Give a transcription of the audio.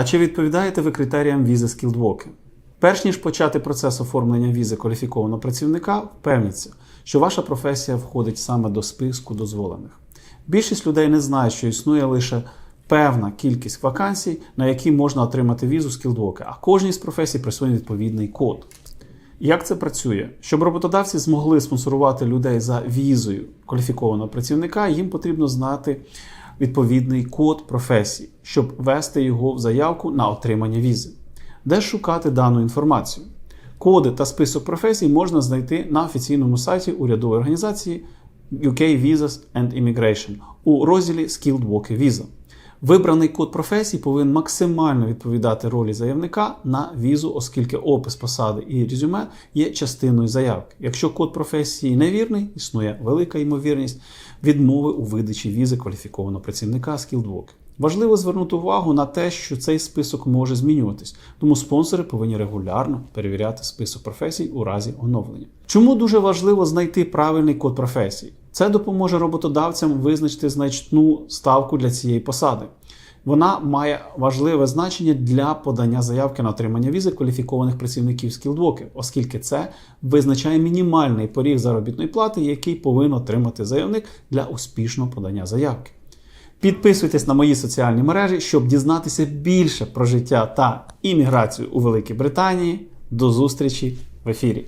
А чи відповідаєте ви критеріям візи SkilledWalker? Перш ніж почати процес оформлення візи кваліфікованого працівника, впевніться, що ваша професія входить саме до списку дозволених. Більшість людей не знає, що існує лише певна кількість вакансій, на які можна отримати візу SkilledWalker, а кожній з професій присутній відповідний код. Як це працює? Щоб роботодавці змогли спонсорувати людей за візою кваліфікованого працівника, їм потрібно знати відповідний код професії, щоб ввести його в заявку на отримання візи. Де шукати дану інформацію? Коди та список професій можна знайти на офіційному сайті урядової організації UK Visas and Immigration у розділі Skilled Worker Visa. Вибраний код професії повинен максимально відповідати ролі заявника на візу, оскільки опис посади і резюме є частиною заявки. Якщо код професії невірний, існує велика ймовірність відмови у видачі візи кваліфікованого працівника Skilled Важливо звернути увагу на те, що цей список може змінюватись, тому спонсори повинні регулярно перевіряти список професій у разі оновлення. Чому дуже важливо знайти правильний код професії? Це допоможе роботодавцям визначити значну ставку для цієї посади. Вона має важливе значення для подання заявки на отримання візи кваліфікованих працівників скілдвоків, оскільки це визначає мінімальний поріг заробітної плати, який повинен отримати заявник для успішного подання заявки. Підписуйтесь на мої соціальні мережі, щоб дізнатися більше про життя та імміграцію у Великій Британії. До зустрічі в ефірі!